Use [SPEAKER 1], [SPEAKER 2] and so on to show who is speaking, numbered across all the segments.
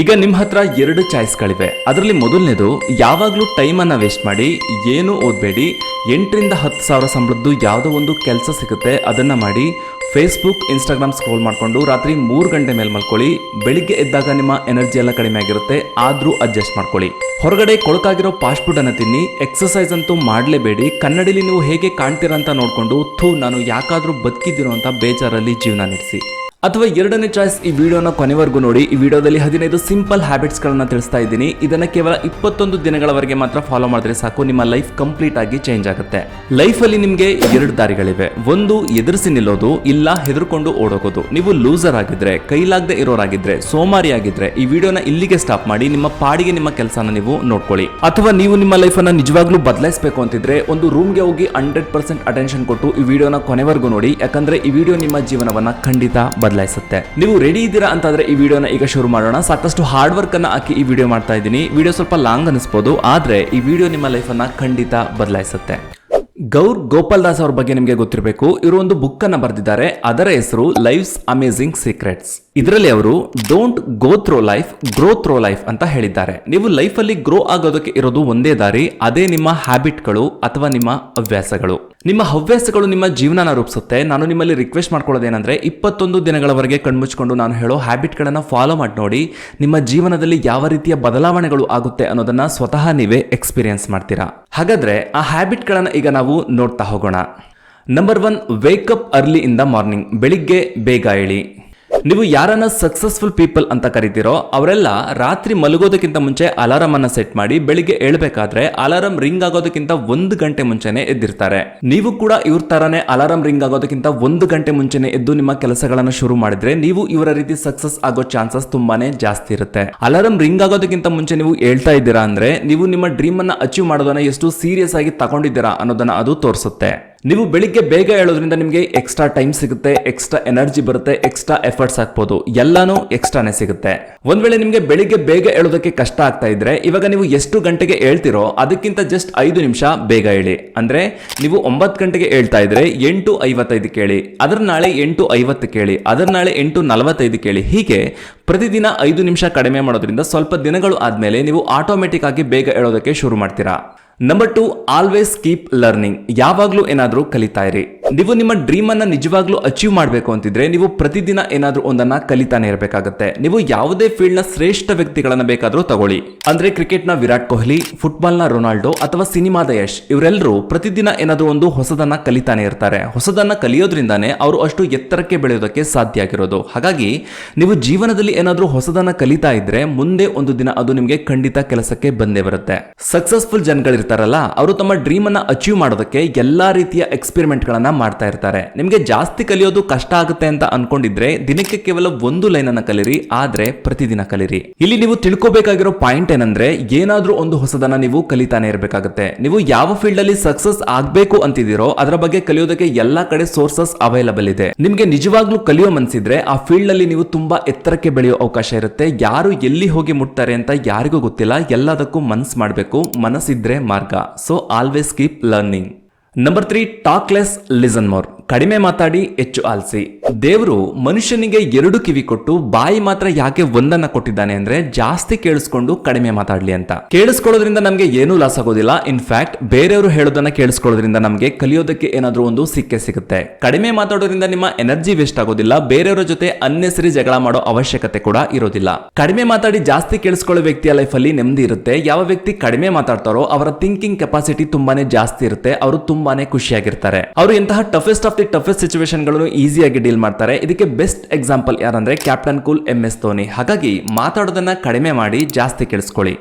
[SPEAKER 1] ಈಗ ನಿಮ್ಮ ಹತ್ರ ಎರಡು ಚಾಯ್ಸ್ಗಳಿವೆ ಅದರಲ್ಲಿ ಮೊದಲನೇದು, ಯಾವಾಗಲೂ ಟೈಮನ್ನು ವೇಸ್ಟ್ ಮಾಡಿ, ಏನೂ ಓದಬೇಡಿ, ಎಂಟರಿಂದ ಹತ್ತು ಸಾವಿರ ಸಂಬಳದ್ದು ಯಾವುದೋ ಒಂದು ಕೆಲಸ ಸಿಗುತ್ತೆ, ಅದನ್ನು ಮಾಡಿ ಫೇಸ್ಬುಕ್ ಇನ್ಸ್ಟಾಗ್ರಾಮ್ ಸ್ಕ್ರೋಲ್ ಮಾಡಿಕೊಂಡು ರಾತ್ರಿ ಮೂರು ಗಂಟೆ ಮೇಲೆ ಮಲ್ಕೊಳ್ಳಿ, ಬೆಳಿಗ್ಗೆ ಎದ್ದಾಗ ನಿಮ್ಮ ಎನರ್ಜಿ ಎಲ್ಲ ಕಡಿಮೆ ಆಗಿರುತ್ತೆ, ಆದರೂ ಅಡ್ಜಸ್ಟ್ ಮಾಡ್ಕೊಳ್ಳಿ. ಹೊರಗಡೆ ಕೊಳಕಾಗಿರೋ ಫಾಸ್ಟ್ ಫುಡ್ ಅನ್ನು ತಿನ್ನಿ ಎಕ್ಸಸೈಸ್ ಅಂತೂ ಮಾಡಲೇಬೇಡಿ, ಕನ್ನಡಿಲಿ ನೀವು ಹೇಗೆ ಕಾಣ್ತೀರಾ ಅಂತ ನೋಡಿಕೊಂಡು ಥೂ, ನಾನು ಯಾಕಾದರೂ ಬದುಕಿದ್ದಿರೋ ಅಂತ ಬೇಜಾರಲ್ಲಿ ಜೀವನ ನಡೆಸಿ. ಅಥವಾ ಎರಡನೇ ಚಾಯ್ಸ್ ಈ ವಿಡಿಯೋನ ಕೊನೆವರೆಗೂ ನೋಡಿ. ಈ ವಿಡಿಯೋದಲ್ಲಿ ಹದಿನೈದು ಸಿಂಪಲ್ ಹ್ಯಾಬಿಟ್ಸ್ಗಳನ್ನು ತಿಳಿಸ್ತಾ ಇದ್ದೀನಿ. ಇದನ್ನ ಕೇವಲ ಇಪ್ಪತ್ತೊಂದು ದಿನಗಳವರೆಗೆ ಮಾತ್ರ ಫಾಲೋ ಮಾಡಿದ್ರೆ ಸಾಕು. ನಿಮ್ಮ ಲೈಫ್ ಕಂಪ್ಲೀಟ್ ಆಗಿ ಚೇಂಜ್ ಆಗುತ್ತೆ. ಲೈಫಲ್ಲಿ ನಿಮಗೆ ಎರಡು ದಾರಿಗಳಿವೆ. ಒಂದು, ಎದುರಿಸಿ ನಿಲ್ಲೋದು, ಇಲ್ಲ ಹೆದರ್ಕೊಂಡು ಓಡೋಗೋದು. ನೀವು ಲೂಸರ್ ಆಗಿದ್ರೆ, ಕೈಲಾಗದೆ ಇರೋರಾಗಿದ್ರೆ, ಸೋಮಾರಿ ಆಗಿದ್ರೆ ಈ ವಿಡಿಯೋನ ಇಲ್ಲಿಗೆ ಸ್ಟಾಪ್ ಮಾಡಿ, ನಿಮ್ಮ ಪಾಡಿಗೆ ನಿಮ್ಮ ಕೆಲಸನ ನೀವು ನೋಡ್ಕೊಳ್ಳಿ. ಅಥವಾ ನೀವು ನಿಮ್ಮ ಲೈಫನ್ನು ನಿಜವಾಗ್ಲೂ ಬದಲಾಯಿಸಬೇಕು ಅಂತಿದ್ರೆ ಒಂದು ರೂಮ್ಗೆ ಹೋಗಿ ಹಂಡ್ರೆಡ್ ಪರ್ಸೆಂಟ್ ಅಟೆನ್ಷನ್ ಕೊಟ್ಟು ಈ ವಿಡಿಯೋನ ಕೊನೆವರೆಗೂ ನೋಡಿ. ಯಾಕಂದ್ರೆ ಈ ವಿಡಿಯೋ ನಿಮ್ಮ ಜೀವನವನ್ನ ಖಂಡಿತ ಬದಲಾಯಿಸುತ್ತೆ. ನೀವು ರೆಡಿ ಇದ್ದೀರಾ ಅಂತಂದ್ರೆ ಈ ವಿಡಿಯೋನ ಈಗ ಶುರು ಮಾಡೋಣ. ಸಾಕಷ್ಟು ಹಾರ್ಡ್ ವರ್ಕ್ ಅನ್ನ ಹಾಕಿ ಈ ವಿಡಿಯೋ ಮಾಡ್ತಾ ಇದ್ದೀನಿ. ವಿಡಿಯೋ ಸ್ವಲ್ಪ ಲಾಂಗ್ ಅನಿಸ್ಬೋದು. ಆದ್ರೆ ಈ ವಿಡಿಯೋ ನಿಮ್ಮ ಲೈಫ್ ಅನ್ನ ಖಂಡಿತ ಬದಲಾಯಿಸುತ್ತೆ. ಗೌರ್ ಗೋಪಾಲ್ ದಾಸ್ ಅವ್ರ ಬಗ್ಗೆ ನಿಮಗೆ ಗೊತ್ತಿರಬೇಕು. ಇವರು ಒಂದು ಬುಕ್ ಅನ್ನ ಬರೆದಿದ್ದಾರೆ. ಅದರ ಹೆಸರು ಲೈಫ್ಸ್ ಅಮೇಸಿಂಗ್ ಸೀಕ್ರೆಟ್ಸ್ ಇದರಲ್ಲಿ ಅವರು don't go through life grow through life ಅಂತ ಹೇಳಿದ್ದಾರೆ. ನೀವು ಲೈಫಲ್ಲಿ ಗ್ರೋ ಆಗೋದಕ್ಕೆ ಇರೋದು ಒಂದೇ ದಾರಿ. ಅದೇ ನಿಮ್ಮ ಹ್ಯಾಬಿಟ್ಗಳು ಅಥವಾ ನಿಮ್ಮ ಹವ್ಯಾಸಗಳು. ನಿಮ್ಮ ಹವ್ಯಾಸಗಳು ನಿಮ್ಮ ಜೀವನನ ರೂಪಿಸುತ್ತೆ. ನಾನು ನಿಮ್ಮಲ್ಲಿ ರಿಕ್ವೆಸ್ಟ್ ಮಾಡ್ಕೊಳ್ಳೋದೇನೆಂದರೆ, ಇಪ್ಪತ್ತೊಂದು ದಿನಗಳವರೆಗೆ ಕಣ್ಮುಚ್ಕೊಂಡು ನಾನು ಹೇಳೋ ಹ್ಯಾಬಿಟ್ಗಳನ್ನು ಫಾಲೋ ಮಾಡಿ ನೋಡಿ, ನಿಮ್ಮ ಜೀವನದಲ್ಲಿ ಯಾವ ರೀತಿಯ ಬದಲಾವಣೆಗಳು ಆಗುತ್ತೆ ಅನ್ನೋದನ್ನು ಸ್ವತಃ ನೀವೇ ಎಕ್ಸ್ಪೀರಿಯನ್ಸ್ ಮಾಡ್ತೀರಾ. ಹಾಗಾದರೆ, ಆ ಹ್ಯಾಬಿಟ್ಗಳನ್ನು ಈಗ ನಾವು ನೋಡ್ತಾ ಹೋಗೋಣ. Number one wake up early in the morning ಬೆಳಿಗ್ಗೆ ಬೇಗ ಏಳಿ ನೀವು ಯಾರನ್ನ ಸಕ್ಸಸ್ಫುಲ್ ಪೀಪಲ್ ಅಂತ ಕರಿತೀರೋ ಅವರೆಲ್ಲ ರಾತ್ರಿ ಮಲಗೋದಕ್ಕಿಂತ ಮುಂಚೆ ಅಲಾರಂ ಅನ್ನ ಸೆಟ್ ಮಾಡಿ ಬೆಳಿಗ್ಗೆ ಏಳ್ಬೇಕಾದ್ರೆ ಅಲಾರಂ ರಿಂಗ್ ಆಗೋದಕ್ಕಿಂತ ಒಂದು ಗಂಟೆ ಮುಂಚೆನೆ ಎದ್ದಿರ್ತಾರೆ. ನೀವು ಕೂಡ ಇವ್ರ ತರಾನೇ ಅಲಾರಂ ರಿಂಗ್ ಆಗೋದಕ್ಕಿಂತ ಒಂದು ಗಂಟೆ ಮುಂಚೆನೆ ಎದ್ದು ನಿಮ್ಮ ಕೆಲಸಗಳನ್ನ ಶುರು ಮಾಡಿದ್ರೆ ನೀವು ಇವರ ರೀತಿ ಸಕ್ಸಸ್ ಆಗೋ ಚಾನ್ಸಸ್ ತುಂಬಾನೇ ಜಾಸ್ತಿ ಇರುತ್ತೆ. ಅಲಾರಂ ರಿಂಗ್ ಆಗೋದಕ್ಕಿಂತ ಮುಂಚೆ ನೀವು ಹೇಳ್ತಾ ಇದ್ದೀರಾ ಅಂದ್ರೆ ನೀವು ನಿಮ್ಮ ಡ್ರೀಮ್ ಅನ್ನ ಅಚೀವ್ ಮಾಡೋದನ್ನ ಎಷ್ಟು ಸೀರಿಯಸ್ ಆಗಿ ತಗೊಂಡಿದ್ದೀರಾ ಅನ್ನೋದನ್ನ ಅದು ತೋರಿಸುತ್ತೆ. ನೀವು ಬೆಳಿಗ್ಗೆ ಬೇಗ ಹೇಳೋದ್ರಿಂದ ನಿಮಗೆ ಎಕ್ಸ್ಟ್ರಾ ಟೈಮ್ ಸಿಗುತ್ತೆ ಎಕ್ಸ್ಟ್ರಾ ಎನರ್ಜಿ ಬರುತ್ತೆ ಎಕ್ಸ್ಟ್ರಾ ಎಫರ್ಟ್ಸ್ ಹಾಕ್ಬೋದು ಎಲ್ಲಾನು ಎಕ್ಸ್ಟ್ರಾನೇ ಸಿಗುತ್ತೆ. ಒಂದ್ ವೇಳೆ ನಿಮಗೆ ಬೆಳಿಗ್ಗೆ ಬೇಗ ಹೇಳೋದಕ್ಕೆ ಕಷ್ಟ ಆಗ್ತಾ ಇದ್ರೆ, ಇವಾಗ ನೀವು ಎಷ್ಟು ಗಂಟೆಗೆ ಹೇಳ್ತಿರೋ ಅದಕ್ಕಿಂತ ಜಸ್ಟ್ ಐದು ನಿಮಿಷ ಬೇಗ ಹೇಳಿ ಅಂದ್ರೆ ನೀವು ಒಂಬತ್ತು ಗಂಟೆಗೆ ಹೇಳ್ತಾ ಇದ್ರೆ ಎಂಟು ಐವತ್ತೈದು ಕೇಳಿ, ಅದರ ನಾಳೆ ಎಂಟು ಐವತ್ತು ಕೇಳಿ, ಅದರ ನಾಳೆ ಎಂಟು ನಲವತ್ತೈದು ಕೇಳಿ. ಹೀಗೆ ಪ್ರತಿದಿನ ಐದು ನಿಮಿಷ ಕಡಿಮೆ ಮಾಡೋದ್ರಿಂದ ಸ್ವಲ್ಪ ದಿನಗಳು ಆದ್ಮೇಲೆ ನೀವು ಆಟೋಮೆಟಿಕ್ ಆಗಿ ಬೇಗ ಹೇಳೋದಕ್ಕೆ ಶುರು ಮಾಡ್ತೀರಾ. Number two always keep learning ಯಾವಾಗಲೂ ಏನಾದರೂ ಕಲಿತಾ ಇರಿ. ನೀವು ನಿಮ್ಮ ಡ್ರೀಮ್ ಅನ್ನ ನಿಜವಾಗ್ಲೂ ಅಚೀವ್ ಮಾಡಬೇಕು ಅಂತಿದ್ರೆ ನೀವು ಪ್ರತಿದಿನ ಏನಾದರೂ ಒಂದನ್ನ ಕಲಿತಾನೆ ಇರಬೇಕಾಗುತ್ತೆ. ನೀವು ಯಾವುದೇ ಫೀಲ್ಡ್ನ ಶ್ರೇಷ್ಠ ವ್ಯಕ್ತಿಗಳನ್ನ ಬೇಕಾದರೂ ತಗೊಳ್ಳಿ. ಅಂದ್ರೆ ಕ್ರಿಕೆಟ್ನ ವಿರಾಟ್ ಕೊಹ್ಲಿ ಫುಟ್ಬಾಲ್ನ ರೊನಾಲ್ಡೋ ಅಥವಾ ಸಿನಿಮಾದ ಯಶ್ ಇವರೆಲ್ಲರೂ ಪ್ರತಿದಿನ ಏನಾದರೂ ಒಂದು ಹೊಸದನ್ನ ಕಲಿತಾನೆ ಇರ್ತಾರೆ. ಹೊಸದನ್ನ ಕಲಿಯೋದ್ರಿಂದಾನೇ ಅವರು ಅಷ್ಟು ಎತ್ತರಕ್ಕೆ ಬೆಳೆಯೋದಕ್ಕೆ ಸಾಧ್ಯ ಆಗಿರೋದು. ಹಾಗಾಗಿ ನೀವು ಜೀವನದಲ್ಲಿ ಏನಾದರೂ ಹೊಸದನ್ನ ಕಲಿತಾ ಇದ್ರೆ ಮುಂದೆ ಒಂದು ದಿನ ಅದು ನಿಮಗೆ ಖಂಡಿತ ಕೆಲಸಕ್ಕೆ ಬಂದೇ ಬರುತ್ತೆ. ಸಕ್ಸಸ್ಫುಲ್ ಜನಗಳಿರ್ತಾರಲ್ಲ ಅವರು ತಮ್ಮ ಡ್ರೀಮ್ ಅನ್ನ ಅಚೀವ್ ಮಾಡೋದಕ್ಕೆ ಎಲ್ಲಾ ರೀತಿಯ ಎಕ್ಸ್ಪೆರಿಮೆಂಟ್ ಗಳನ್ನ ಮಾಡ್ತಾ ಇರ್ತಾರೆ. ನಿಮಗೆ ಜಾಸ್ತಿ ಕಲಿಯೋದು ಕಷ್ಟ ಆಗುತ್ತೆ ಅಂತ ಅನ್ಕೊಂಡಿದ್ರೆ ದಿನಕ್ಕೆ ಕೇವಲ ಒಂದು ಲೈನ್ ಅನ್ನ ಕಲಿರಿ, ಆದ್ರೆ ಪ್ರತಿದಿನ ಕಲಿರಿ. ಇಲ್ಲಿ ನೀವು ತಿಳ್ಕೊಬೇಕಾಗಿರೋ ಪಾಯಿಂಟ್ ಏನಂದ್ರೆ, ಏನಾದ್ರೂ ಒಂದು ಹೊಸದನ್ನ ನೀವು ಕಲಿತಾನೆ ಇರಬೇಕಾಗುತ್ತೆ. ನೀವು ಯಾವ ಫೀಲ್ಡ್ ಅಲ್ಲಿ ಸಕ್ಸಸ್ ಆಗ್ಬೇಕು ಅಂತಿದ್ದೀರೋ, ಅದರ ಬಗ್ಗೆ ಕಲಿಯೋದಕ್ಕೆ ಎಲ್ಲಾ ಕಡೆ ಸೋರ್ಸಸ್ ಅವೈಲಬಲ್ ಇದೆ. ನಿಮ್ಗೆ ನಿಜವಾಗ್ಲೂ ಕಲಿಯೋ ಮನ್ಸಿದ್ರೆ ಆ ಫೀಲ್ಡ್ ಅಲ್ಲಿ ನೀವು ತುಂಬಾ ಎತ್ತರಕ್ಕೆ ಬೆಳೆಯೋ ಅವಕಾಶ ಇರುತ್ತೆ. ಯಾರು ಎಲ್ಲಿ ಹೋಗಿ ಮುಟ್ತಾರೆ ಅಂತ ಯಾರಿಗೂ ಗೊತ್ತಿಲ್ಲ. ಎಲ್ಲದಕ್ಕೂ ಮನ್ಸ್ ಮಾಡಬೇಕು, ಮನಸ್ಸಿದ್ರೆ ಮಾರ್ಗ so always keep learning number three talk less listen more ಕಡಿಮೆ ಮಾತಾಡಿ ಹೆಚ್ಚು ಆಲ್ಸಿ. ದೇವರು ಮನುಷ್ಯನಿಗೆ ಎರಡು ಕಿವಿ ಕೊಟ್ಟು ಬಾಯಿ ಮಾತ್ರ ಯಾಕೆ ಒಂದನ್ನ ಕೊಟ್ಟಿದ್ದಾನೆ ಅಂದ್ರೆ ಜಾಸ್ತಿ ಕೇಳಿಸ್ಕೊಂಡು ಕಡಿಮೆ ಮಾತಾಡ್ಲಿ ಅಂತ. ಕೇಳಿಸ್ಕೊಳ್ಳೋದ್ರಿಂದ ನಮಗೆ ಏನೂ ಲಾಸ್ ಆಗೋದಿಲ್ಲ. ಇನ್ಫ್ಯಾಕ್ಟ್ ಬೇರೆಯವರು ಹೇಳೋದನ್ನ ಕೇಳಿಸ್ಕೊಳ್ಳೋದ್ರಿಂದ ನಮಗೆ ಕಲಿಯೋದಕ್ಕೆ ಏನಾದ್ರೂ ಒಂದು ಸಿಕ್ಕೇ ಸಿಗುತ್ತೆ. ಕಡಿಮೆ ಮಾತಾಡೋದ್ರಿಂದ ನಿಮ್ಮ ಎನರ್ಜಿ ವೇಸ್ಟ್ ಆಗೋದಿಲ್ಲ. ಬೇರೆಯವರ ಜೊತೆ ಅನ್ನೆಸರಿ ಜಗಳ ಮಾಡೋ ಅವಶ್ಯಕತೆ ಕೂಡ ಇರೋದಿಲ್ಲ. ಕಡಿಮೆ ಮಾತಾಡಿ ಜಾಸ್ತಿ ಕೇಳಿಸ್ಕೊಳ್ಳೋ ವ್ಯಕ್ತಿಯ ಲೈಫಲ್ಲಿ ನೆಮ್ಮದಿ ಇರುತ್ತೆ. ಯಾವ ವ್ಯಕ್ತಿ ಕಡಿಮೆ ಮಾತಾಡ್ತಾರೋ ಅವರ ಥಿಂಕಿಂಗ್ ಕೆಪಾಸಿಟಿ ತುಂಬಾನೇ ಜಾಸ್ತಿ ಇರುತ್ತೆ. ಅವರು ತುಂಬಾನೇ ಖುಷಿಯಾಗಿರ್ತಾರೆ. ಅವರು ಎಂತಹ ಟಫೆಸ್ಟ್ ಆಫ್ ದಿ ಟಫೆಸ್ಟ್ ಸಿಚುವೇಶನ್ಗಳನ್ನು ಈಸಿಯಾಗಿ ಡೀಲ್ ಮಾಡ್ತಾರೆ. ಇದಕ್ಕೆ ಬೆಸ್ಟ್ ಎಕ್ಸಾಂಪಲ್ ಯಾರಂದ್ರೆ captain cool M S Dhoni ಹಾಗಾಗಿ ಮಾತಾಡೋದನ್ನ ಕಡಿಮೆ ಮಾಡಿ ಜಾಸ್ತಿ ಕೇಳಿಸ್ಕೊಳ್ಳಿ.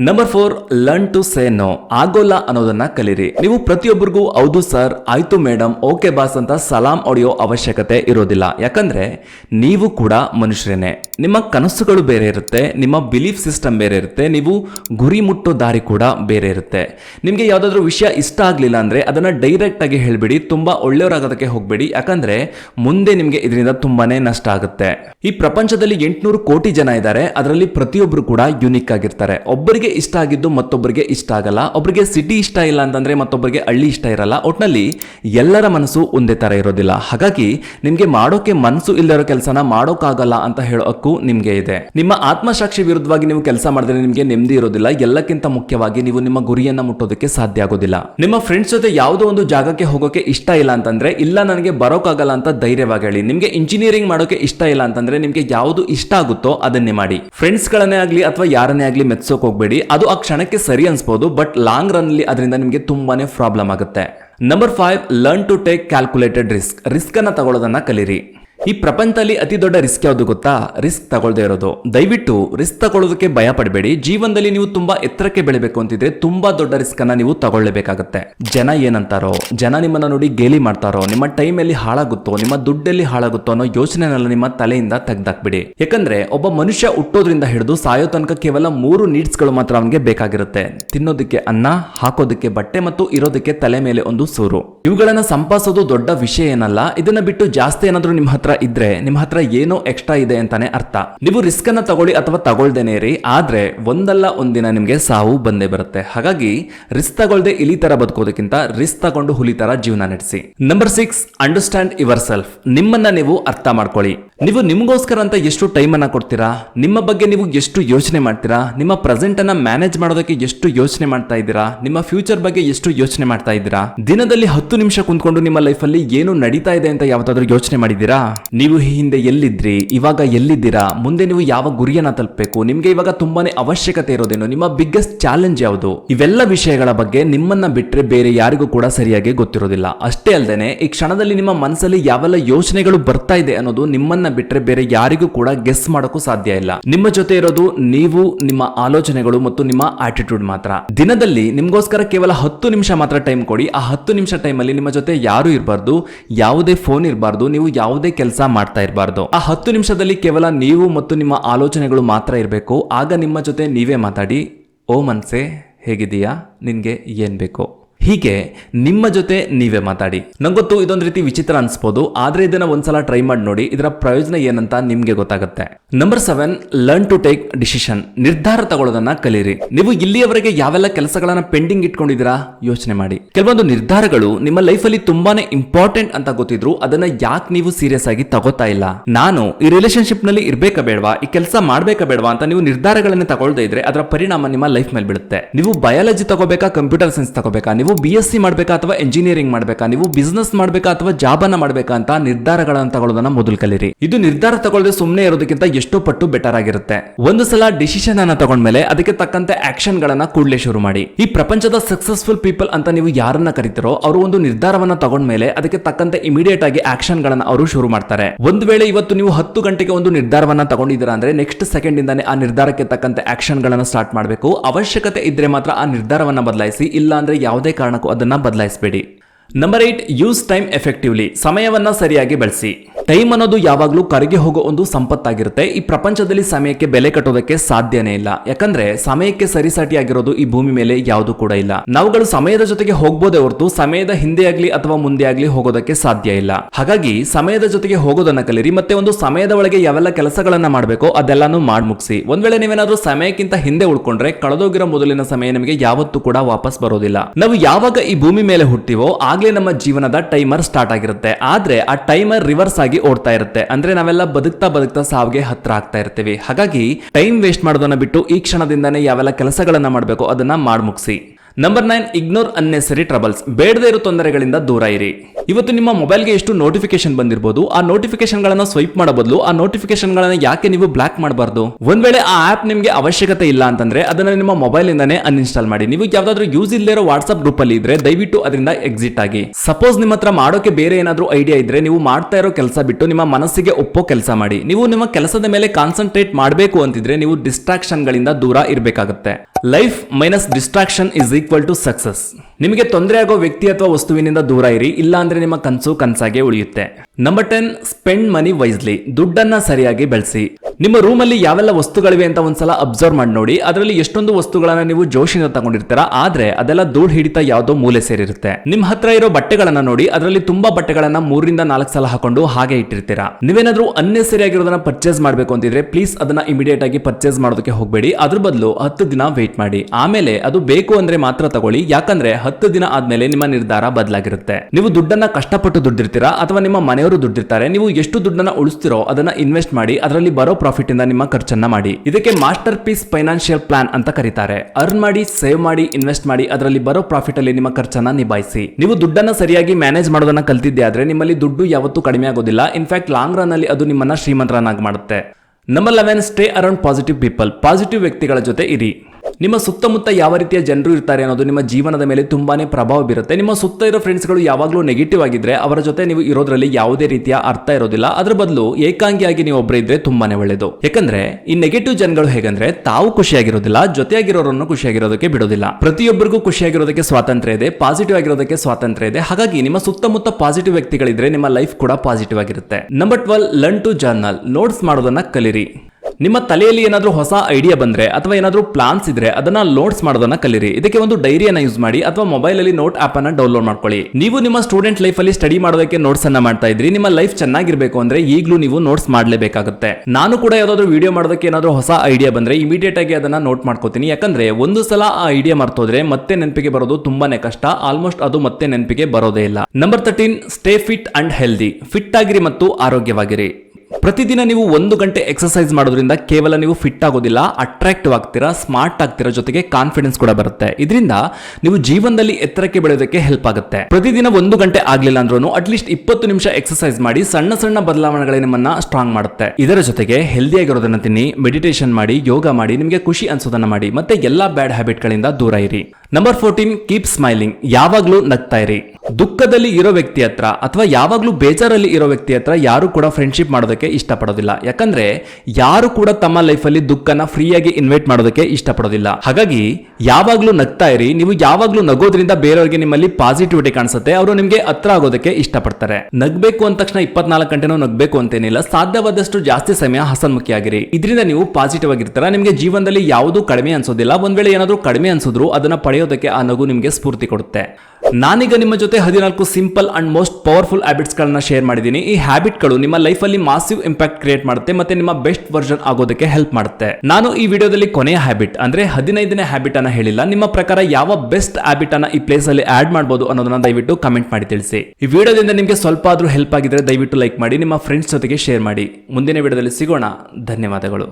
[SPEAKER 1] Number four learn to say no ಆಗೋಲ್ಲ ಅನ್ನೋದನ್ನ ಕಲೀರಿ. ನೀವು ಪ್ರತಿಯೊಬ್ಬರಿಗೂ, ಹೌದು ಸರ್, ಆಯ್ತು ಮೇಡಮ್ ಓಕೆ ಬಾಸ್ ಅಂತ ಸಲಾಂ ಹೊಡೆಯೋ ಅವಶ್ಯಕತೆ ಇರೋದಿಲ್ಲ. ಯಾಕಂದ್ರೆ, ನೀವು ಕೂಡ ಮನುಷ್ಯರೇನೆ. ನಿಮ್ಮ ಕನಸುಗಳು ಬೇರೆ ಇರುತ್ತೆ, ನಿಮ್ಮ ಬಿಲೀಫ್ ಸಿಸ್ಟಮ್ ಬೇರೆ ಇರುತ್ತೆ, ನೀವು ಗುರಿ ಮುಟ್ಟೋ ದಾರಿ ಕೂಡ ಬೇರೆ ಇರುತ್ತೆ. ನಿಮಗೆ ಯಾವುದಾದ್ರೂ ವಿಷಯ ಇಷ್ಟ ಆಗಲಿಲ್ಲ ಅಂದ್ರೆ ಅದನ್ನ ಡೈರೆಕ್ಟ್ ಆಗಿ ಹೇಳಿಬಿಡಿ, ತುಂಬಾ ಒಳ್ಳೆಯವರಾಗೋದಕ್ಕೆ ಹೋಗ್ಬೇಡಿ. ಯಾಕಂದ್ರೆ, ಮುಂದೆ ನಿಮಗೆ ಇದರಿಂದ ತುಂಬಾನೇ ನಷ್ಟ ಆಗುತ್ತೆ. ಈ ಪ್ರಪಂಚದಲ್ಲಿ ಎಂಟುನೂರು ಕೋಟಿ ಜನ ಇದ್ದಾರೆ, ಅದರಲ್ಲಿ ಪ್ರತಿಯೊಬ್ಬರು ಕೂಡ ಯುನಿಕ್ ಆಗಿರ್ತಾರೆ. ಒಬ್ಬರಿಗೆ ಒಬ್ಬರಿಗೆ ಇಷ್ಟ ಆಗಿದ್ದು ಮತ್ತೊಬ್ಬರಿಗೆ ಇಷ್ಟ ಆಗಲ್ಲ. ಒಬ್ಬರಿಗೆ ಸಿಟಿ ಇಷ್ಟ ಇಲ್ಲ ಅಂತಂದ್ರೆ ಮತ್ತೊಬ್ಬರಿಗೆ ಹಳ್ಳಿ ಇಷ್ಟ ಇರಲ್ಲ. ಒಟ್ನಲ್ಲಿ ಎಲ್ಲರ ಮನಸ್ಸು ಒಂದೇ ಥರ ಇರೋದಿಲ್ಲ. ಹಾಗಾಗಿ ನಿಮಗೆ ಮಾಡೋಕೆ ಮನಸ್ಸು ಇಲ್ಲದಿರೋ ಕೆಲಸನ ಮಾಡೋಕ್ಕಾಗಲ್ಲ ಅಂತ ಹೇಳೋ ಹಕ್ಕು ನಿಮಗೆ ಇದೆ. ನಿಮ್ಮ ಆತ್ಮಸಾಕ್ಷಿ ವಿರುದ್ಧವಾಗಿ ನೀವು ಕೆಲಸ ಮಾಡಿದ್ರೆ ನಿಮಗೆ ನೆಮ್ಮದಿ ಇರೋದಿಲ್ಲ. ಎಲ್ಲಕ್ಕಿಂತ ಮುಖ್ಯವಾಗಿ ನೀವು ನಿಮ್ಮ ಗುರಿಯನ್ನ ಮುಟ್ಟೋದಕ್ಕೆ ಸಾಧ್ಯ ಆಗೋದಿಲ್ಲ. ನಿಮ್ಮ ಫ್ರೆಂಡ್ಸ್ ಜೊತೆ ಯಾವುದೋ ಒಂದು ಜಾಗಕ್ಕೆ ಹೋಗೋಕೆ ಇಷ್ಟ ಇಲ್ಲ ಅಂತಂದ್ರೆ, ಇಲ್ಲ ನನಗೆ ಬರೋಕ್ಕಾಗಲ್ಲ ಅಂತ ಧೈರ್ಯವಾಗಿ ಹೇಳಿ. ನಿಮಗೆ ಇಂಜಿನಿಯರಿಂಗ್ ಮಾಡೋಕೆ ಇಷ್ಟ ಇಲ್ಲ ಅಂತಂದ್ರೆ ನಿಮಗೆ ಯಾವುದು ಇಷ್ಟ ಆಗುತ್ತೋ ಅದನ್ನೇ ಮಾಡಿ. ಫ್ರೆಂಡ್ಸ್ ಗಳನ್ನೇ ಆಗ್ಲಿ ಅಥವಾ ಯಾರನ್ನೇ ಆಗಲಿ ಮೆಚ್ಚೋಕೆ ಹೋಗ್ಬೇಡಿ. ಅದು ಆ ಕ್ಷಣಕ್ಕೆ ಸರಿ ಅನ್ಸ್ಬೋದು ಬಟ್ ಲಾಂಗ್ ರನ್ ಅಲ್ಲಿ ಅದರಿಂದ ನಿಮಗೆ ತುಂಬಾನೇ ಪ್ರಾಬ್ಲಮ್ ಆಗುತ್ತೆ. Number five learn to take calculated risk risk ಅನ್ನ ತಗೊಳ್ಳೋದನ್ನ ಕಲೀರಿ. ಈ ಪ್ರಪಂಚದಲ್ಲಿ ಅತಿ ದೊಡ್ಡ ರಿಸ್ಕ್ ಯಾವುದು ಗೊತ್ತಾ? ರಿಸ್ಕ್ ತಗೊಳ್ದೇ ಇರೋದು. ದಯವಿಟ್ಟು ರಿಸ್ಕ್ ತಗೊಳ್ಳೋದಕ್ಕೆ ಭಯ ಪಡಬೇಡಿ. ಜೀವನದಲ್ಲಿ ನೀವು ತುಂಬಾ ಎತ್ತರಕ್ಕೆ ಬೆಳಿಬೇಕು ಅಂತಿದ್ರೆ ತುಂಬಾ ದೊಡ್ಡ ರಿಸ್ಕ್ ಅನ್ನ ನೀವು ತಗೊಳ್ಳೇಬೇಕಾಗತ್ತೆ. ಜನ ಏನಂತಾರೋ, ಜನ ನಿಮ್ಮನ್ನ ನೋಡಿ ಗೇಲಿ ಮಾಡ್ತಾರೋ, ನಿಮ್ಮ ಟೈಮ್ ಎಲ್ಲಿ ಹಾಳಾಗುತ್ತೋ, ನಿಮ್ಮ ದುಡ್ಡಲ್ಲಿ ಹಾಳಾಗುತ್ತೋ ಅನ್ನೋ ಯೋಚನೆನೆಲ್ಲ ನಿಮ್ಮ ತಲೆಯಿಂದ ತೆಗ್ದಾಕ್ಬಿಡಿ. ಯಾಕಂದ್ರೆ ಒಬ್ಬ ಮನುಷ್ಯ ಹುಟ್ಟೋದ್ರಿಂದ ಹಿಡಿದು ಸಾಯೋ ತನಕ ಕೇವಲ ಮೂರು ನೀಡ್ಸ್ಗಳು ಮಾತ್ರ ಅವನಿಗೆ ಬೇಕಾಗಿರುತ್ತೆ. ತಿನ್ನೋದಕ್ಕೆ ಅನ್ನ, ಹಾಕೋದಕ್ಕೆ ಬಟ್ಟೆ ಮತ್ತು ಇರೋದಕ್ಕೆ ತಲೆ ಮೇಲೆ ಒಂದು ಸೂರು. ಇವುಗಳನ್ನ ಸಂಪಾದಿಸೋದು ದೊಡ್ಡ ವಿಷಯ ಏನಲ್ಲ, ಇದನ್ನ ಬಿಟ್ಟು ಜಾಸ್ತಿ ಏನಾದ್ರೂ ನಿಮ್ಮ ಇದ್ರೆ ನಿಮ್ಮ ಹತ್ರ ಏನೋ ಎಕ್ಸ್ಟ್ರಾ ಇದೆ ಅಂತಾನೆ ಅರ್ಥ. ನೀವು ರಿಸ್ಕ್ ಅನ್ನ ತಗೊಳ್ಳಿ ಅಥವಾ ತಗೊಳ್ದೇನೆ ರೀ, ಆದ್ರೆ ಒಂದಲ್ಲ ಒಂದಿನ ನಿಮ್ಗೆ ಸಾವು ಬಂದೇ ಬರುತ್ತೆ. ಹಾಗಾಗಿ ರಿಸ್ಕ್ ತಗೊಳ್ದೆ ಇಲಿ ತರ ಬದುಕೋದಕ್ಕಿಂತ ರಿಸ್ಕ್ ತಗೊಂಡು ಹುಲಿ ತರ ಜೀವನ ನಡೆಸಿ. Number six understand yourself ನಿಮ್ಮನ್ನ ನೀವು ಅರ್ಥ ಮಾಡ್ಕೊಳ್ಳಿ. ನೀವು ನಿಮ್ಗೋಸ್ಕರ ಅಂತ ಎಷ್ಟು ಟೈಮ್ ಅನ್ನ ಕೊಡ್ತೀರಾ? ನಿಮ್ಮ ಬಗ್ಗೆ ನೀವು ಎಷ್ಟು ಯೋಚನೆ ಮಾಡ್ತೀರಾ? ನಿಮ್ಮ ಪ್ರೆಸೆಂಟ್ ಅನ್ನ ಮ್ಯಾನೇಜ್ ಮಾಡೋದಕ್ಕೆ ಎಷ್ಟು ಯೋಚನೆ ಮಾಡ್ತಾ ಇದ್ದೀರಾ? ನಿಮ್ಮ ಫ್ಯೂಚರ್ ಬಗ್ಗೆ ಎಷ್ಟು ಯೋಚನೆ ಮಾಡ್ತಾ ಇದ್ದೀರಾ? ದಿನದಲ್ಲಿ ಹತ್ತು ನಿಮಿಷ ಕುಂತ್ಕೊಂಡು ನಿಮ್ಮ ಲೈಫ್ ಅಲ್ಲಿ ಏನು ನಡೀತಾ ಇದೆ ಅಂತ ಯಾವತ್ತಾದ್ರೂ ಯೋಚನೆ ಮಾಡಿದ್ದೀರಾ? ನೀವು ಈ ಹಿಂದೆ ಎಲ್ಲಿದ್ರಿ? ಇವಾಗ ಎಲ್ಲಿದ್ದೀರಾ? ಮುಂದೆ ನೀವು ಯಾವ ಗುರಿಯನ್ನ ತಲುಪಬೇಕು? ನಿಮ್ಗೆ ಇವಾಗ ತುಂಬಾನೇ ಅವಶ್ಯಕತೆ ಇರೋದೇನು? ನಿಮ್ಮ ಬಿಗ್ಗೆಸ್ಟ್ ಚಾಲೆಂಜ್ ಯಾವುದು? ಇವೆಲ್ಲ ವಿಷಯಗಳ ಬಗ್ಗೆ ನಿಮ್ಮನ್ನ ಬಿಟ್ರೆ ಬೇರೆ ಯಾರಿಗೂ ಕೂಡ ಸರಿಯಾಗಿ ಗೊತ್ತಿರೋದಿಲ್ಲ. ಅಷ್ಟೇ ಅಲ್ಲದೆ ಈ ಕ್ಷಣದಲ್ಲಿ ನಿಮ್ಮ ಮನಸ್ಸಲ್ಲಿ ಯಾವೆಲ್ಲ ಯೋಚನೆಗಳು ಬರ್ತಾ ಇದೆ ಅನ್ನೋದು ನಿಮ್ಮನ್ನ ಬಿಟ್ರೆ ಬೇರೆ ಯಾರಿಗೂ ಕೂಡ ಗೆಸ್ ಮಾಡೋಕ್ಕೂ ಸಾಧ್ಯ ಇಲ್ಲ. ನಿಮ್ಮ ಜೊತೆ ಇರೋದು ನೀವು, ನಿಮ್ಮ ಆಲೋಚನೆಗಳು ಮತ್ತು ನಿಮ್ಮ ಆಟಿಟ್ಯೂಡ್ ಮಾತ್ರ. ದಿನದಲ್ಲಿ ನಿಮ್ಗೋಸ್ಕರ ಕೇವಲ ಹತ್ತು ನಿಮಿಷ ಮಾತ್ರ ಟೈಮ್ ಕೊಡಿ. ಆ ಹತ್ತು ನಿಮಿಷ ಟೈಮಲ್ಲಿ ನಿಮ್ಮ ಜೊತೆ ಯಾರು ಇರಬಾರ್ದು, ಯಾವುದೇ ಫೋನ್ ಇರಬಾರ್ದು, ನೀವು ಯಾವುದೇ ಕೆಲಸ ಮಾಡ್ತಾ ಇರಬಾರ್ದು. ಆ ಹತ್ತು ನಿಮಿಷದಲ್ಲಿ ಕೇವಲ ನೀವು ಮತ್ತು ನಿಮ್ಮ ಆಲೋಚನೆಗಳು ಮಾತ್ರ ಇರಬೇಕು. ಆಗ ನಿಮ್ಮ ಜೊತೆ ನೀವೇ ಮಾತಾಡಿ. ಓ ಮನ್ಸೆ ಹೇಗಿದೀಯಾ ನಿನಗೆ ಏನು ಬೇಕು? ಹೀಗೆ ನಿಮ್ಮ ಜೊತೆ ನೀವೇ ಮಾತಾಡಿ. ನಂಗೊತ್ತು ಇದೊಂದು ರೀತಿ ವಿಚಿತ್ರ ಅನ್ಸ್ಬೋದು, ಆದ್ರೆ ಇದನ್ನ ಒಂದ್ಸಲ ಟ್ರೈ ಮಾಡಿ ನೋಡಿ, ಇದರ ಪ್ರಯೋಜನ ಏನಂತ ನಿಮ್ಗೆ ಗೊತ್ತಾಗುತ್ತೆ. Number seven learn to take decision ನಿರ್ಧಾರ ತಗೊಳ್ಳೋದನ್ನ ಕಲೀರಿ ನೀವು ಇಲ್ಲಿಯವರೆಗೆ ಯಾವೆಲ್ಲ ಕೆಲಸಗಳನ್ನ ಪೆಂಡಿಂಗ್ ಇಟ್ಕೊಂಡಿದ್ದೀರಾ? ಯೋಚನೆ ಮಾಡಿ. ಕೆಲವೊಂದು ನಿರ್ಧಾರಗಳು ನಿಮ್ಮ ಲೈಫ್ ಅಲ್ಲಿ ತುಂಬಾನೇ ಇಂಪಾರ್ಟೆಂಟ್ ಅಂತ ಗೊತ್ತಿದ್ರು ಅದನ್ನ ಯಾಕೆ ನೀವು ಸೀರಿಯಸ್ ಆಗಿ ತಗೋತಾ ಇಲ್ಲ? ನಾನು ಈ ರಿಲೇಶನ್ಶಿಪ್ನಲ್ಲಿ ಇರ್ಬೇಕಾ ಬೇಡವಾ? ಈ ಕೆಲಸ ಮಾಡ್ಬೇಕಾ ಬೇಡವಾ ಅಂತ ನೀವು ನಿರ್ಧಾರಗಳನ್ನ ತಗೊಳ್ದೇ ಇದ್ರೆ ಅದರ ಪರಿಣಾಮ ನಿಮ್ಮ ಲೈಫ್ ಮೇಲೆ ಬಿಡುತ್ತೆ ನೀವು ಬಯಾಲಜಿ ತಗೋಬೇಕಾ ಕಂಪ್ಯೂಟರ್ ಸೈನ್ಸ್ ತಗೋಬೇಕಾ? ನೀವು ಬಿ ಎಸ್ ಸಿ ಮಾಡಬೇಕಾ ಅಥವಾ ಎಂಜಿನಿಯರಿಂಗ್ ಮಾಡಬೇಕಾ? ನೀವು ಬಿಸ್ನೆಸ್ ಮಾಡಬೇಕಾ ಅಥವಾ ಜಾಬ್ ಅನ್ನ ಮಾಡಬೇಕಾ ಅಂತ ನಿರ್ಧಾರಗಳನ್ನು ತಗೊಳ್ಳೋದನ್ನ ಮೊದಲು ಕಲೀರಿ. ಇದು ನಿರ್ಧಾರ ತಗೊಳ್ಳದೆ ಸುಮ್ಮನೆ ಇರೋದಕ್ಕಿಂತ ಎಷ್ಟೋ ಪಟ್ಟು ಬೆಟರ್ ಆಗಿರುತ್ತೆ. ಒಂದು ಸಲ ಡಿಸಿಷನ್ ಅನ್ನ ತಗೊಂಡ್ಮೇಲೆ ಅದಕ್ಕೆ ತಕ್ಕಂತೆ ಆಕ್ಷನ್ ಗಳನ್ನ ಕೂಡಲೇ ಶುರು ಮಾಡಿ. ಈ ಪ್ರಪಂಚದ ಸಕ್ಸಸ್ಫುಲ್ ಪೀಪಲ್ ಅಂತ ನೀವು ಯಾರನ್ನ ಕರಿತೀರೋ, ಅವರು ಒಂದು ನಿರ್ಧಾರವನ್ನ ತಗೊಂಡ್ಮೇಲೆ ಅದಕ್ಕೆ ತಕ್ಕಂತೆ ಇಮಿಡಿಯೇಟ್ ಆಗಿ ಆಕ್ಷನ್ ಗಳನ್ನ ಅವರು ಶುರು ಮಾಡ್ತಾರೆ. ಒಂದು ವೇಳೆ ಇವತ್ತು ನೀವು ಹತ್ತು ಗಂಟೆಗೆ ಒಂದು ನಿರ್ಧಾರವನ್ನ ತಗೊಂಡಿದ್ದೀರಾ ಅಂದ್ರೆ ನೆಕ್ಸ್ಟ್ ಸೆಕೆಂಡ್ ಇಂದಾನೆ ಆ ನಿರ್ಧಾರಕ್ಕೆ ತಕ್ಕಂತೆ ಆಕ್ಷನ್ ಗಳನ್ನ ಸ್ಟಾರ್ಟ್ ಮಾಡಬೇಕು. ಅವಶ್ಯಕತೆ ಇದ್ರೆ ಮಾತ್ರ ಆ ನಿರ್ಧಾರವನ್ನ ಬದಲಾಯಿಸಿ ಇಲ್ಲ ಅಂದ್ರೆ ಯಾವುದೇ ಕಾರಣಕ್ಕೂ ಅದನ್ನ ಬದಲಾಯಿಸಬೇಡಿ. Number eight use time effectively ಸಮಯವನ್ನ ಸರಿಯಾಗಿ ಬಳಸಿ. ಟೈಮ್ ಅನ್ನೋದು ಯಾವಾಗಲೂ ಕರಗಿ ಹೋಗೋ ಒಂದು ಸಂಪತ್ತಾಗಿರುತ್ತೆ. ಈ ಪ್ರಪಂಚದಲ್ಲಿ ಸಮಯಕ್ಕೆ ಬೆಲೆ ಕಟ್ಟೋದಕ್ಕೆ ಸಾಧ್ಯನೇ ಇಲ್ಲ. ಯಾಕಂದ್ರೆ ಸಮಯಕ್ಕೆ ಸರಿಸಾಟಿಯಾಗಿರೋದು ಈ ಭೂಮಿ ಮೇಲೆ ಯಾವುದು ಕೂಡ ಇಲ್ಲ. ನಾವುಗಳು ಸಮಯದ ಜೊತೆಗೆ ಹೋಗ್ಬೋದೇ ಹೊರತು ಸಮಯದ ಹಿಂದೆ ಆಗ್ಲಿ ಅಥವಾ ಮುಂದೆ ಆಗ್ಲಿ ಹೋಗೋದಕ್ಕೆ ಸಾಧ್ಯ ಇಲ್ಲ. ಹಾಗಾಗಿ ಸಮಯದ ಜೊತೆಗೆ ಹೋಗೋದನ್ನ ಕಲಿರಿ, ಮತ್ತೆ ಒಂದು ಸಮಯದ ಒಳಗೆ ಯಾವೆಲ್ಲ ಕೆಲಸಗಳನ್ನ ಮಾಡಬೇಕೋ ಅದೆಲ್ಲಾನು ಮಾಡ್ ಮುಗಿಸಿ. ಒಂದ್ ವೇಳೆ ನೀವೇನಾದ್ರೂ ಸಮಯಕ್ಕಿಂತ ಹಿಂದೆ ಉಳ್ಕೊಂಡ್ರೆ ಕಳೆದೋಗಿರೋ ಮೊದಲಿನ ಸಮಯ ನಿಮಗೆ ಯಾವತ್ತೂ ಕೂಡ ವಾಪಸ್ ಬರೋದಿಲ್ಲ. ನಾವು ಯಾವಾಗ ಈ ಭೂಮಿ ಮೇಲೆ ಹುಟ್ಟಿವೋ ಆಗ್ಲೇ ನಮ್ಮ ಜೀವನದ ಟೈಮರ್ ಸ್ಟಾರ್ಟ್ ಆಗಿರುತ್ತೆ. ಆದ್ರೆ ಆ ಟೈಮರ್ ರಿವರ್ಸ್ ಆಗಿ ಓಡ್ತಾ ಇರುತ್ತೆ. ಅಂದ್ರೆ ನಾವೆಲ್ಲ ಬದುಕ್ತಾ ಬದುಕ್ತಾ ಸಾವಿಗೆ ಹತ್ರ ಆಗ್ತಾ ಇರ್ತೀವಿ. ಹಾಗಾಗಿ ಟೈಮ್ ವೇಸ್ಟ್ ಮಾಡೋದನ್ನ ಬಿಟ್ಟು ಈ ಕ್ಷಣದಿಂದಾನೇ ಯಾವೆಲ್ಲ ಕೆಲಸಗಳನ್ನ ಮಾಡಬೇಕು ಅದನ್ನ ಮಾಡಿ ಮುಗಿಸಿ number nine ignore unnecessary troubles ಬೇಡದೇ ಇರೋ ತೊಂದರೆಗಳಿಂದ ದೂರ ಇರಿ. ಇವತ್ತು ನಿಮ್ಮ ಮೊಬೈಲ್ಗೆ ಎಷ್ಟು ನೋಟಿಫಿಕೇಶನ್ ಬಂದಿರಬಹುದು ಆ ನೋಟಿಫಿಕೇಶನ್ ಗಳನ್ನ ಸ್ವೈಪ್ ಮಾಡೋ ಬದಲು ಆ ನೋಟಿಫಿಕೇಶನ್ ಗಳನ್ನ ಯಾಕೆ ನೀವು ಬ್ಲಾಕ್ ಮಾಡಬಾರ್ದು? ಒಂದ್ ವೇಳೆ ಆ ಆಪ್ ನಿಮಗೆ ಅವಶ್ಯಕತೆ ಇಲ್ಲ ಅಂತಂದ್ರೆ ಅದನ್ನ ನಿಮ್ಮ ಮೊಬೈಲ್ ಇಂದಾನೆ ಅನ್ಇನ್ಸ್ಟಾಲ್ ಮಾಡಿ. ನೀವು ಯಾವ್ದಾದ್ರು ಯೂಸ್ ಇಲ್ಲದೆ ಇರೋ ವಾಟ್ಸ್ಆಪ್ ಗ್ರೂಪ್ ಅಲ್ಲಿ ಇದ್ರೆ ದಯವಿಟ್ಟು ಅದರಿಂದ ಎಕ್ಸಿಟ್ ಆಗಿ. ಸಪೋಸ್ ನಿಮ್ಮ ಹತ್ರ ಮಾಡೋಕೆ ಬೇರೆ ಏನಾದ್ರೂ ಐಡಿಯಾ ಇದ್ರೆ ನೀವು ಮಾಡ್ತಾ ಇರೋ ಕೆಲಸ ಬಿಟ್ಟು ನಿಮ್ಮ ಮನಸ್ಸಿಗೆ ಒಪ್ಪೋ ಕೆಲಸ ಮಾಡಿ. ನೀವು ನಿಮ್ಮ ಕೆಲಸದ ಮೇಲೆ ಕಾನ್ಸಂಟ್ರೇಟ್ ಮಾಡಬೇಕು ಅಂತಿದ್ರೆ ನೀವು ಡಿಸ್ಟ್ರಾಕ್ಷನ್ ಗಳಿಂದ ದೂರ ಇರಬೇಕಾಗುತ್ತೆ. Life minus distraction is equal to success ನಿಮಗೆ ತೊಂದರೆ ಆಗೋ ವ್ಯಕ್ತಿ ಅಥವಾ ವಸ್ತುವಿನಿಂದ ದೂರ ಇರಿ ಇಲ್ಲ ಅಂದ್ರೆ ನಿಮ್ಮ ಕನಸು ಕನಸಾಗೆ ಉಳಿಯುತ್ತೆ. Number ten spend money wisely ದುಡ್ಡನ್ನ ಸರಿಯಾಗಿ ಬೆಳೆಸಿ. ನಿಮ್ಮ ರೂಮಲ್ಲಿ ಯಾವೆಲ್ಲ ವಸ್ತುಗಳಿವೆ ಅಂತ ಒಂದ್ಸಲ ಅಬ್ಸರ್ವ್ ಮಾಡಿ ನೋಡಿ. ಅದರಲ್ಲಿ ಎಷ್ಟೊಂದು ವಸ್ತುಗಳನ್ನ ನೀವು ಜೋಶಿನ ತಗೊಂಡಿರ್ತೀರಾ? ಆದ್ರೆ ಅದೆಲ್ಲ ಧೂಳ್ ಹಿಡಿತ ಯಾವ್ದೋ ಮೂಲೆ ಸೇರಿರುತ್ತೆ. ನಿಮ್ ಹತ್ರ ಇರೋ ಬಟ್ಟೆಗಳನ್ನ ನೋಡಿ, ಅದರಲ್ಲಿ ತುಂಬಾ ಬಟ್ಟೆಗಳನ್ನ ಮೂರರಿಂದ ನಾಲ್ಕು ಸಲ ಹಾಕೊಂಡು ಹಾಗೆ ಇಟ್ಟಿರ್ತೀರಾ? ನೀವೇನಾದ್ರೂ ಅನ್ನೆಸರಿ ಆಗಿರೋದನ್ನ ಪರ್ಚೇಸ್ ಮಾಡಬೇಕು ಅಂತಿದ್ರೆ ಪ್ಲೀಸ್ ಅದನ್ನ ಇಮಿಡಿಯೇಟ್ ಆಗಿ ಪರ್ಚೇಸ್ ಮಾಡೋದಕ್ಕೆ ಹೋಗಬೇಡಿ. ಅದ್ರ ಬದಲು ಹತ್ತು ದಿನ ವೇಟ್ ಮಾಡಿ. ಆಮೇಲೆ ಅದು ಬೇಕು ಅಂದ್ರೆ ಮಾತ್ರ ತಗೊಳ್ಳಿ. ಯಾಕಂದ್ರೆ ಹತ್ತು ದಿನ ಆದ್ಮೇಲೆ ನಿಮ್ಮ ನಿರ್ಧಾರ ಬದಲಾಗಿರುತ್ತೆ. ನೀವು ದುಡ್ಡನ್ನ ಕಷ್ಟಪಟ್ಟು ದುಡ್ಡಿರ್ತೀರಾ ಅಥವಾ ನಿಮ್ಮ ಮನೆಯವರು ದುಡ್ಡಿರ್ತಾರೆ ನೀವು ಎಷ್ಟು ದುಡ್ಡನ್ನ ಉಳಿಸ್ತಿರೋ ಅದನ್ನ ಇನ್ವೆಸ್ಟ್ ಮಾಡಿ, ಅದರಲ್ಲಿ ಬರೋ ಪ್ರಾಫಿಟ್ ಇಂದ ನಿಮ್ಮ ಖರ್ಚನ್ನ ಮಾಡಿ. ಇದಕ್ಕೆ ಮಾಸ್ಟರ್ ಪೀಸ್ ಫೈನಾನ್ಷಿಯಲ್ ಪ್ಲಾನ್ ಅಂತ ಕರೀತಾರೆ. ಅರ್ನ್ ಮಾಡಿ, ಸೇವ್ ಮಾಡಿ, ಇನ್ವೆಸ್ಟ್ ಮಾಡಿ, ಅದರಲ್ಲಿ ಬರೋ ಪ್ರಾಫಿಟ್ ಅಲ್ಲಿ ನಿಮ್ಮ ಖರ್ಚನ್ನ ನಿಭಾಯಿಸಿ. ನೀವು ದುಡ್ಡನ್ನ ಸರಿಯಾಗಿ ಮ್ಯಾನೇಜ್ ಮಾಡೋದನ್ನ ಕಲ್ತಿದ್ದೆ ಆದ್ರೆ ನಿಮ್ಮಲ್ಲಿ ದುಡ್ಡು ಯಾವತ್ತೂ ಕಡಿಮೆ ಆಗೋದಿಲ್ಲ. ಇನ್ಫ್ಯಾಕ್ಟ್ ಲಾಂಗ್ ರನ್ ಅಲ್ಲಿ ಅದು ನಿಮ್ಮನ್ನ ಶ್ರೀಮಂತರನ್ನಾಗಿ ಮಾಡುತ್ತೆ. Number eleven stay around positive people positive ವ್ಯಕ್ತಿಗಳ ಜೊತೆ ಇರಿ. ನಿಮ್ಮ ಸುತ್ತಮುತ್ತ ಯಾವ ರೀತಿಯ ಜನರು ಇರ್ತಾರೆ ಅನ್ನೋದು ನಿಮ್ಮ ಜೀವನದ ಮೇಲೆ ತುಂಬಾನೇ ಪ್ರಭಾವ ಬೀರುತ್ತೆ. ನಿಮ್ಮ ಸುತ್ತ ಇರೋ ಫ್ರೆಂಡ್ಸ್ಗಳು ಯಾವಾಗಲೂ ನೆಗೆಟಿವ್ ಆಗಿದ್ರೆ ಅವರ ಜೊತೆ ನೀವು ಇರೋದ್ರಲ್ಲಿ ಯಾವುದೇ ರೀತಿಯ ಅರ್ಥ ಇರೋದಿಲ್ಲ. ಅದ್ರ ಬದಲು ಏಕಾಂಗಿಯಾಗಿ ನೀವು ಒಬ್ಬರೇ ಇದ್ರೆ ತುಂಬಾನೇ ಒಳ್ಳೇದು. ಯಾಕಂದ್ರೆ ಈ ನೆಗೆಟಿವ್ ಜನಗಳು ಹೇಗಂದ್ರೆ ತಾವು ಖುಷಿಯಾಗಿರೋದಿಲ್ಲ, ಜೊತೆಯಾಗಿರೋರನ್ನು ಖುಷಿಯಾಗಿರೋದಕ್ಕೆ ಬಿಡೋದಿಲ್ಲ. ಪ್ರತಿಯೊಬ್ಬರಿಗೂ ಖುಷಿಯಾಗಿರೋದಕ್ಕೆ ಸ್ವಾತಂತ್ರ್ಯ ಇದೆ ಪಾಸಿಟಿವ್ ಆಗಿರೋದಕ್ಕೆ ಸ್ವಾತಂತ್ರ್ಯ ಇದೆ. ಹಾಗಾಗಿ ನಿಮ್ಮ ಸುತ್ತಮುತ್ತ ಪಾಸಿಟಿವ್ ವ್ಯಕ್ತಿಗಳಿದ್ರೆ ನಿಮ್ಮ ಲೈಫ್ ಕೂಡ ಪಾಸಿಟಿವ್ ಆಗಿರುತ್ತೆ. Number twelve learn to journal notes ಮಾಡೋದನ್ನ ಕಲಿರಿ. ನಿಮ್ಮ ತಲೆಯಲ್ಲಿ ಏನಾದರೂ ಹೊಸ ಐಡಿಯಾ ಬಂದರೆ ಅಥವಾ ಏನಾದರೂ ಪ್ಲಾನ್ಸ್ ಇದ್ರೆ ಅದನ್ನ ನೋಟ್ಸ್ ಮಾಡೋದನ್ನ ಕಲಿರಿ. ಇದಕ್ಕೆ ಒಂದು ಡೈರಿಯನ್ನ ಯೂಸ್ ಮಾಡಿ ಅಥವಾ ಮೊಬೈಲ್ ಅಲ್ಲಿ ನೋಟ್ ಆಪ್ ಅನ್ನ ಡೌನ್ಲೋಡ್ ಮಾಡ್ಕೊಳ್ಳಿ. ನೀವು ನಿಮ್ಮ ಸ್ಟೂಡೆಂಟ್ ಲೈಫ್ ಅಲ್ಲಿ ಸ್ಟಡಿ ಮಾಡೋದಕ್ಕೆ ನೋಟ್ಸ್ ಅನ್ನ ಮಾಡ್ತಾ ಇದ್ರಿ. ನಿಮ್ಮ ಲೈಫ್ ಚೆನ್ನಾಗಿರ್ಬೇಕು ಅಂದ್ರೆ ಈಗಲೂ ನೀವು ನೋಟ್ಸ್ ಮಾಡಲೇಬೇಕಾಗುತ್ತೆ. ನಾನು ಕೂಡ ಯಾವ್ದಾದ್ರು ವಿಡಿಯೋ ಮಾಡೋದಕ್ಕೆ ಏನಾದರೂ ಹೊಸ ಐಡಿಯಾ ಬಂದ್ರೆ ಇಮಿಡಿಯೇಟ್ ಆಗಿ ಅದನ್ನ ನೋಟ್ ಮಾಡ್ಕೋತೀನಿ. ಯಾಕಂದ್ರೆ ಒಂದು ಸಲ ಆ ಐಡಿಯಾ ಮರ್ತೋದ್ರೆ ಮತ್ತೆ ನೆನಪಿಗೆ ಬರೋದು ತುಂಬಾನೇ ಕಷ್ಟ. ಆಲ್ಮೋಸ್ಟ್ ಅದು ಮತ್ತೆ ನೆನಪಿಗೆ ಬರೋದೇ ಇಲ್ಲ. Number thirteen stay fit and healthy fit ಆಗಿರಿ ಮತ್ತು ಆರೋಗ್ಯವಾಗಿರಿ. ಪ್ರತಿದಿನ ನೀವು ಒಂದು ಗಂಟೆ ಎಕ್ಸರ್ಸೈಸ್ ಮಾಡೋದ್ರಿಂದ ಕೇವಲ ನೀವು ಫಿಟ್ ಆಗೋದಿಲ್ಲ ಅಟ್ರಾಕ್ಟಿವ್ ಆಗ್ತೀರಾ ಸ್ಮಾರ್ಟ್ ಆಗ್ತೀರಾ ಜೊತೆಗೆ ಕಾನ್ಫಿಡೆನ್ಸ್ ಕೂಡ ಬರುತ್ತೆ. ಇದರಿಂದ ನೀವು ಜೀವನದಲ್ಲಿ ಎತ್ತರಕ್ಕೆ ಬೆಳೆಯೋದಕ್ಕೆ ಹೆಲ್ಪ್ ಆಗುತ್ತೆ. ಪ್ರತಿದಿನ ಒಂದು ಗಂಟೆ ಆಗ್ಲಿಲ್ಲ ಅಂದ್ರೂ ಅಟ್ಲೀಸ್ಟ್ ಇಪ್ಪತ್ತು ನಿಮಿಷ ಎಕ್ಸರ್ಸೈಸ್ ಮಾಡಿ ಸಣ್ಣ ಸಣ್ಣ ಬದಲಾವಣೆಗಳೇ ನಿಮ್ಮನ್ನ ಸ್ಟ್ರಾಂಗ್ ಮಾಡುತ್ತೆ. ಇದರ ಜೊತೆಗೆ ಹೆಲ್ದಿ ಆಗಿರೋದನ್ನ ತಿನ್ನಿ ಮೆಡಿಟೇಷನ್ ಮಾಡಿ, ಯೋಗ ಮಾಡಿ, ನಿಮಗೆ ಖುಷಿ ಅನ್ಸೋದನ್ನ ಮಾಡಿ, ಮತ್ತೆ ಎಲ್ಲಾ ಬ್ಯಾಡ್ ಹ್ಯಾಬಿಟ್ ಗಳಿಂದ ದೂರ ಇರಿ. ನಂಬರ್ ಫೋರ್ಟೀನ್ ಕೀಪ್ ಸ್ಮೈಲಿಂಗ್ ಯಾವಾಗ್ಲೂ ನಗ್ತಾ ಇರಿ. ದುಃಖದಲ್ಲಿ ಇರೋ ವ್ಯಕ್ತಿ ಹತ್ರ ಅಥವಾ ಯಾವಾಗ್ಲೂ ಬೇಜಾರಲ್ಲಿ ಇರೋ ವ್ಯಕ್ತಿ ಹತ್ರ ಯಾರು ಕೂಡ ಫ್ರೆಂಡ್ಶಿಪ್ ಮಾಡೋದಕ್ಕೆ ಇಷ್ಟಪಡೋದಿಲ್ಲ. ಯಾಕಂದ್ರೆ ಯಾರು ಕೂಡ ತಮ್ಮ ಲೈಫಲ್ಲಿ ದುಃಖನ ಫ್ರೀಯಾಗಿ ಇನ್ವೈಟ್ ಮಾಡೋದಕ್ಕೆ ಇಷ್ಟಪಡೋದಿಲ್ಲ. ಹಾಗಾಗಿ ಯಾವಾಗ್ಲೂ ನಗ್ತಾ ಇರಿ. ನೀವು ಯಾವಾಗ್ಲೂ ನಗೋದ್ರಿಂದ ಬೇರೆಯವರಿಗೆ ನಿಮ್ಮಲ್ಲಿ ಪಾಸಿಟಿವಿಟಿ ಕಾಣಿಸುತ್ತೆ. ಅವರು ನಿಮಗೆ ಹತ್ರ ಆಗೋದಕ್ಕೆ ಇಷ್ಟಪಡ್ತಾರೆ. ನಗ್ಬೇಕು ಅಂದ ತಕ್ಷಣ ಇಪ್ಪತ್ನಾಲ್ಕು ಗಂಟೆನೂ ನಗ್ಬೇಕು ಅಂತೇನಿಲ್ಲ. ಸಾಧ್ಯವಾದಷ್ಟು ಜಾಸ್ತಿ ಸಮಯ ಹಸನ್ಮುಖಿಯಾಗಿರಿ ಇದರಿಂದ ನೀವು ಪಾಸಿಟಿವ್ ಆಗಿರ್ತೀರ. ನಿಮಗೆ ಜೀವನದಲ್ಲಿ ಯಾವುದೂ ಕಡಿಮೆ ಅನ್ಸೋದಿಲ್ಲ. ಒಂದ್ ವೇಳೆ ಏನಾದರೂ ಕಡಿಮೆ ಅನ್ಸಿದ್ರು, ಅದನ್ನ ಪಡೆಯೋದಕ್ಕೆ ಆ ನಗು ನಿಮಗೆ ಸ್ಫೂರ್ತಿ ಕೊಡುತ್ತೆ. ನಾನೀಗ ನಿಮ್ಮ ಜೊತೆ ಹದಿನಾಲ್ಕು ಸಿಂಪಲ್ ಅಂಡ್ ಮೋಸ್ಟ್ ಪವರ್ಫುಲ್ ಹ್ಯಾಬಿಟ್ಸ್ ಗಳನ್ನ ಶೇರ್ ಮಾಡಿದ್ದೀನಿ. ಈ ಹ್ಯಾಬಿಟ್ಗಳು ನಿಮ್ಮ ಲೈಫಲ್ಲಿ ಮಾಸಿವ್ ಇಂಪ್ಯಾಕ್ಟ್ ಕ್ರಿಯೇಟ್ ಮಾಡುತ್ತೆ ಮತ್ತೆ ನಿಮ್ಮ ಬೆಸ್ಟ್ ವರ್ಷನ್ ಆಗೋದಕ್ಕೆ ಹೆಲ್ಪ್ ಮಾಡುತ್ತೆ. ನಾನು ಈ ವಿಡಿಯೋದಲ್ಲಿ ಕೊನೆಯ ಹ್ಯಾಬಿಟ್, ಅಂದ್ರೆ ಹದಿನೈದನೇ ಹ್ಯಾಬಿಟ್ ಅನ್ನ ಹೇಳಿಲ್ಲ. ನಿಮ್ಮ ಪ್ರಕಾರ ಯಾವ ಬೆಸ್ಟ್ ಹ್ಯಾಬಿಟ್ ಅನ್ನ ಈ ಪ್ಲೇಸ್ ಅಲ್ಲಿ ಆಡ್ ಮಾಡಬಹುದು ಅನ್ನೋದನ್ನ ದಯವಿಟ್ಟು ಕಮೆಂಟ್ ಮಾಡಿ ತಿಳಿಸಿ. ಈ ವಿಡಿಯೋದಿಂದ ನಿಮಗೆ ಸ್ವಲ್ಪ ಆದ್ರೂ ಹೆಲ್ಪ್ ಆಗಿದ್ರೆ ದಯವಿಟ್ಟು ಲೈಕ್ ಮಾಡಿ, ನಿಮ್ಮ ಫ್ರೆಂಡ್ಸ್ ಜೊತೆಗೆ ಶೇರ್ ಮಾಡಿ. ಮುಂದಿನ ವಿಡಿಯೋದಲ್ಲಿ ಸಿಗೋಣ. ಧನ್ಯವಾದಗಳು.